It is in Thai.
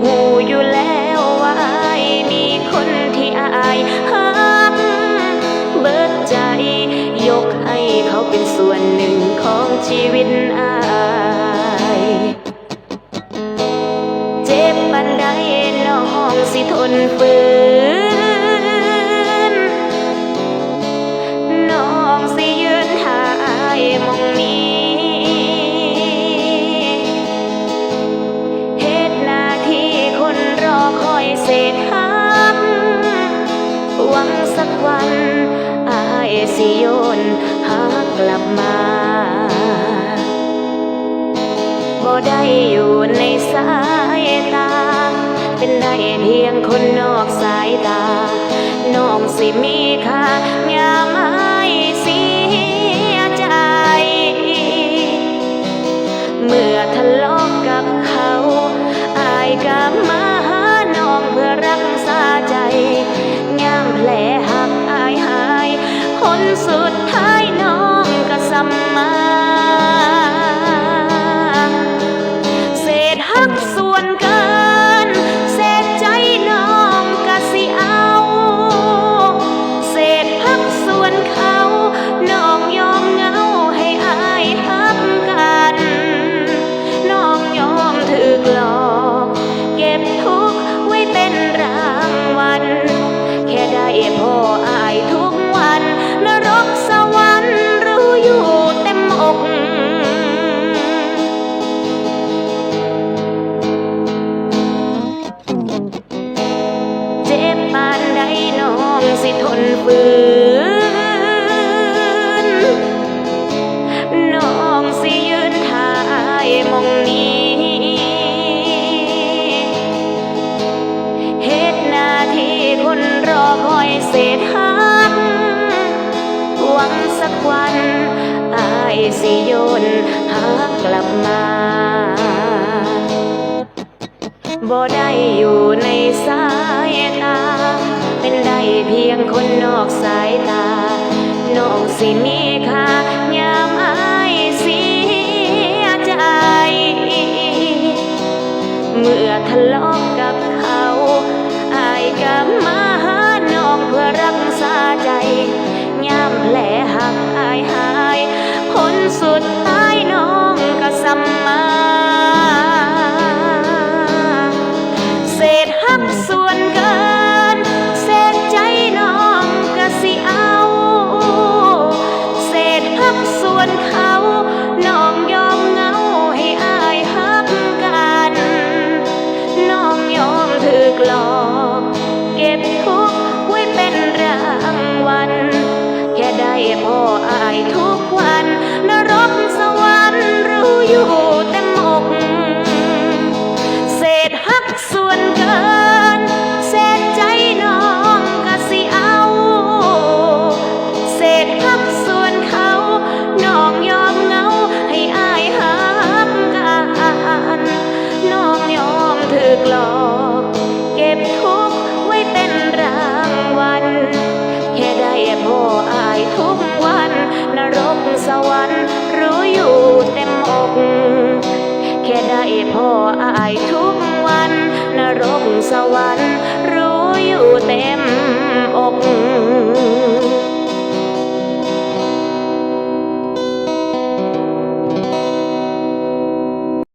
หูอยู่แล้วว่ายมีคนที่อายหักเบิดใจ ยกให้เขาเป็นส่วนหนึ่งของชีวิตอายเจ็บปันใดน้องสิทนฝืน เป็นได้เพียงคนนอกสายตา น้องสิมีค่ายามาเสียใจ เมื่อทะเลาะกับเขาอายกลับมาหาน้องเพื่อรักษาใจยามแผลหักอายหาย คนสุดท้ายน้องก็สัมมา สิทนฝืนน้องสิยืนทายมองนี้เหตุหน้าที่คนรอคอยเศษหักหวังสักวันอายสิโยนหากกลับมาบ่ได้อยู่ในสายตา เป็นได้เพียงคนนอกสายตา น้องสิมีค่ายามอายเสียใจ เมื่อทะเลาะกับเขาอายกลับมาหาน้องเพื่อรักษาใจ ยามแผลหักอายหา พ่ออายทุกวัน นรกสวรรค์รู้อยู่เต็ม